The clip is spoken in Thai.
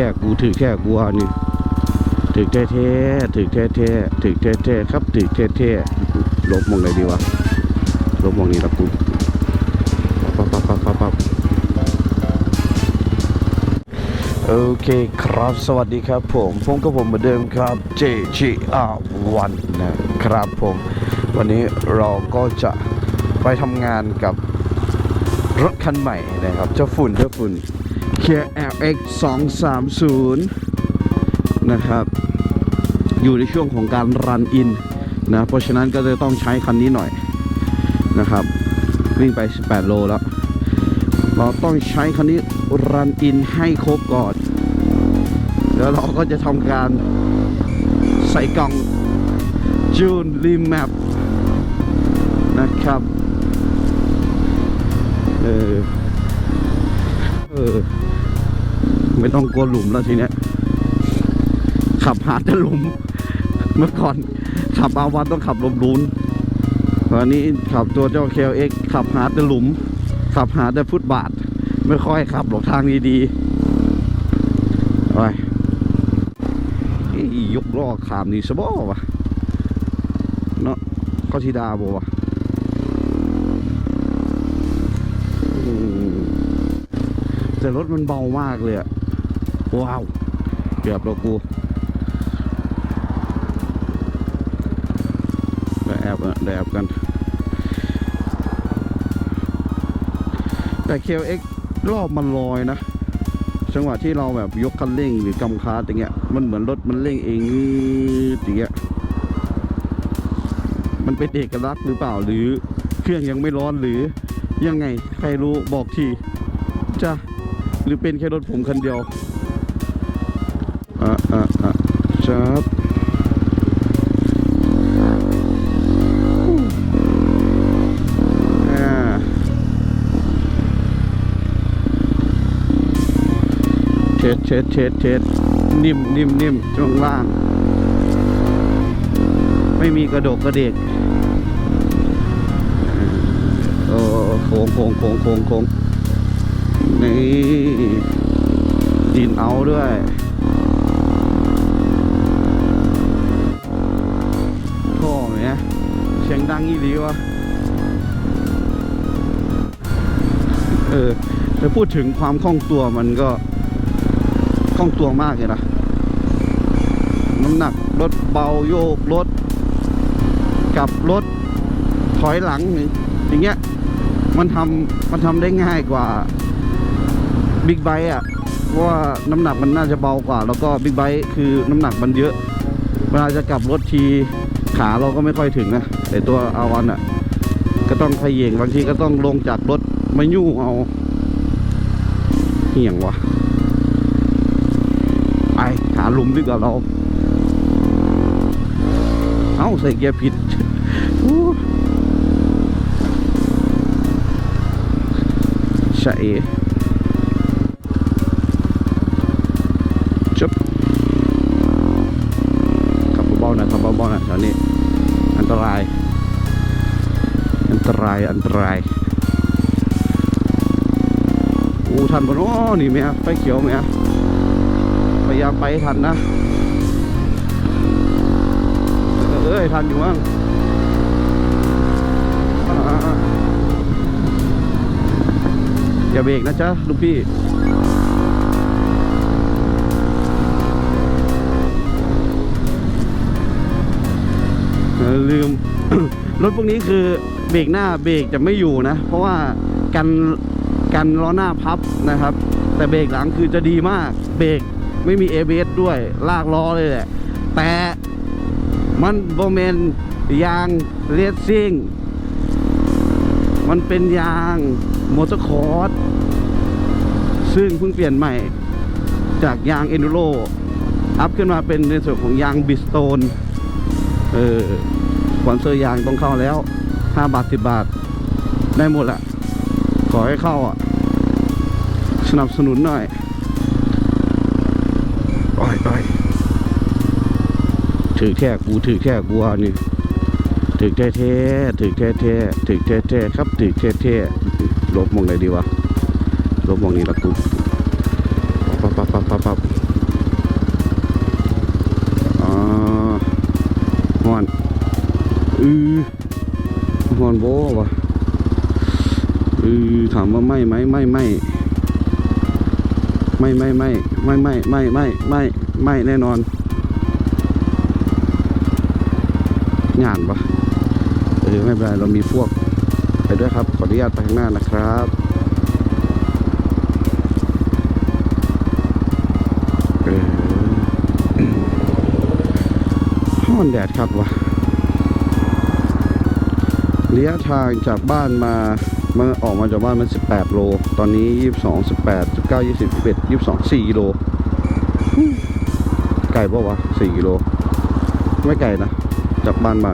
แท้กูถือแท้กูเอานี่ถือแท้แท้ถือแท้แท้ถือแท้แท้ครับถือแท้แท้ลบมองไหนดีวะลบมองนี้ละกูปั๊บปั๊บปั๊บปั๊บปั๊บโอเคครับสวัสดีครับผมผมกับผมเหมือนเดิมครับ JGR วันนะครับผม วันนี้เราก็จะไปทำงานกับรถคันใหม่นะครับเจ้าฝุ่นเจ้าฝุ่น KLX 230 นะครับ อยู่ในช่วงของการรันอินนะ เพราะฉะนั้นก็จะต้องใช้คันนี้หน่อยนะครับ วิ่งไป 18 โลแล้ว เราต้องใช้คันนี้รันอินให้ครบก่อน แล้วเราก็จะทำการใส่กล่องจูนรีแมปนะครับ เออ ออไม่ต้องกลัวหลุมแล้วทีเนี้ย ขับหาแต่หลุม เมื่อก่อน ขับอาวันต้องขับลมลุนตอนนี้ขับตัวเจ้าเคลเอ็กขับหาแต่หลุม ขับหาแต่ฟุตบาท ไม่ค่อยขับหลอกทางดีๆไปยกล้อขามนี่สบอวะเนาะก็ทีดาบวะ อืม แต่รถมันเบามากเลยอะว้าวเกือบแล้วกูได้แอบอะได้แอบกัน แต่ KLX รอบมันลอยนะจังหวะที่เราแบบยกคันเร่งหรือกำคาร์อย่างเงี้ยมันเหมือนรถมันเร่งเองอย่างเงี้ยมันเป็นเอกลักษณ์หรือเปล่าหรือเครื่องยังไม่ร้อนหรือยังไงใครรู้บอกทีจ้ะ หรือเป็นแค่รถผมคันเดียว อะอะอะจับเช็ดเช็ดเช็ดเช็ดนิ่มนิ่มนิ่มช่วงล่าง ไม่มีกระดกกระเดกเออโค้งโค้งโค้งโค้งโค้ง นี่ดินเอาด้วย ท่อเนี่ยเสียงดังอีหลีวะเออแต่พูดถึงความคล่องตัวมันก็คล่องตัวมากเลยนะ น้ำหนักรถเบาโยกรถกับรถถอยหลังอย่างเงี้ยมันทำมันทำได้ง่ายกว่า บิ๊กไบค์อะเพราะว่าน้ำหนักมันน่าจะเบากว่า แล้วก็บิ๊กไบค์คือน้ำหนักมันเยอะ เวลาจะกลับรถทีขาเราก็ไม่ค่อยถึงนะแต่ตัวอาวันอะ ก็ต้องขย่งบางทีก็ต้องลงจากรถมายู่งเอาเหี่ยงวะไปหาลุมดีกว่าเรา เอ้าใส่เกียร์ผิดใช่ น่อยขับเบาๆหน่อยแถวนี้ อันตราย อันตรายอันตรายอู้ทันปะเนาะนี่ไหมอะไฟเขียวไหมอะพยายามไปทันนะเอ้ยทันอยู่มั้งอ่าอย่าเบรกนะจ๊ะลูกพี่ ลืม รถพวกนี้คือเบรกหน้าเบรกจะไม่อยู่นะ เพราะว่ากันกันล้อหน้าพับนะครับ แต่เบรกหลังคือจะดีมาก เบรกไม่มี ABS ด้วยลากล้อเลยแหละ แต่มันโบเมนยางเรซซิ่งมันเป็นยางมอเตอร์คอร์สซึ่งเพิ่งเปลี่ยนใหม่จากยางเอนดูโรอัพขึ้นมาเป็นในส่วนของยางบิสโตน เออสปอนเซอร์ยางต้องเข้าแล้ว5บาท10บาท ได้หมดแหละขอให้เข้าอะ สนับสนุนหน่อยโอ้ยโอ้ยถือแท้กูถือแท้กูเอานี่ถือแท้แท้ถือแท้แท้ถือแท้แท้ครับถือแท้แท้ลบมองไหนดีวะลบมองนี้ละกูปั๊บปั๊บปั๊บปั๊บ อือฮอนโบวะอือถามว่าไม่ไหมไม่ไม่ไม่ไม่ไม่ไม่ไม่ไม่ไม่ไม่ไม่แน่นอนงานปะเออไม่เป็นไรเรามีพวกไปด้วยครับ ขออนุญาตไปข้างหน้านะครับเออห้อนแดดครับวะ ระยะทางจากบ้านมาเมื่อออกมาจากบ้านมัน 18 โล ตอนนี้ 22 18 19 20 21 22 4กิโลไกลปะวะ 4 กิโล ไม่ไกลนะ จากบ้านมา